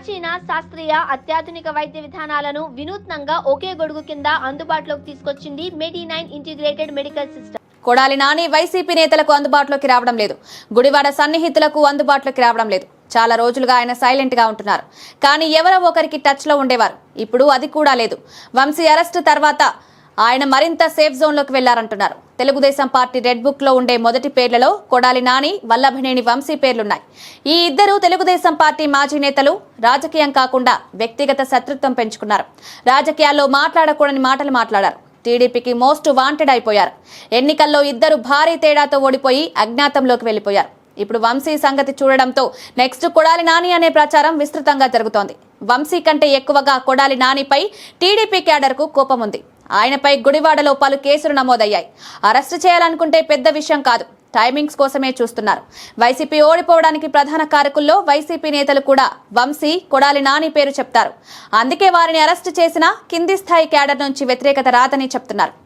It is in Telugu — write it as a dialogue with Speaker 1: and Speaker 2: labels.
Speaker 1: ప్రాచీన శాస్త్రీయ అత్యాధునిక వైద్య విధానాలను వినూత్నంగా ఒకే గొడుగు కింద అందుబాటులోకి తీసుకొచ్చింది medi nine integrated medical system.
Speaker 2: Kodali Nani YCP నేతలకు అందుబాటులోకి రావడం లేదు. గుడివాడ సన్నిహితులకు అందుబాటులోకి రావడం లేదు. చాలా రోజులుగా ఆయన సైలెంట్గా ఉంటున్నారు. కానీ ఎవరో ఒకరికి టచ్లో ఉండేవారు. ఇప్పుడు అది కూడా లేదు. వంశీ అరెస్ట్ తర్వాత ఆయన మరింత సేఫ్ జోన్లోకి వెళ్ళారంటున్నారు. తెలుగుదేశం పార్టీ రెడ్ బుక్లో ఉండే మొదటి పేర్లలో కొడాలి నాని వల్లభనేని వంశీ పేర్లున్నాయి. ఈ ఇద్దరు తెలుగుదేశం పార్టీ మాజీ నేతలు రాజకీయం కాకుండా వ్యక్తిగత శత్రుత్వం పెంచుకున్నారు. రాజకీయాల్లో మాట్లాడకూడని మాటలు మాట్లాడారు. టీడీపీకి మోస్ట్ వాంటెడ్ అయిపోయారు. ఎన్నికల్లో ఇద్దరు భారీ తేడాతో ఓడిపోయి అజ్ఞాతంలోకి వెళ్ళిపోయారు ఇప్పుడు వంశీ సంగతి చూడడంతో నెక్స్ట్ కొడాలి నాని అనే ప్రచారం విస్తృతంగా జరుగుతోంది. వంశీ కంటే ఎక్కువగా కొడాలి నానిపై టీడీపీ క్యాడర్కు కోపం ఉంది ఆయనపై గుడివాడలో పలు కేసులు నమోదయ్యాయి. అరెస్టు చేయాలనుకుంటే పెద్ద విషయం కాదు. టైమింగ్స్ కోసమే చూస్తున్నారు. వైసీపీ ఓడిపోవడానికి ప్రధాన కారకుల్లో వైసీపీ నేతలు కూడా వంశీ కొడాలి నాని పేరు చెప్తారు. అందుకే వారిని అరెస్టు చేసినా కింది స్థాయి క్యాడర్ నుంచి వ్యతిరేకత రాదని చెప్తున్నారు.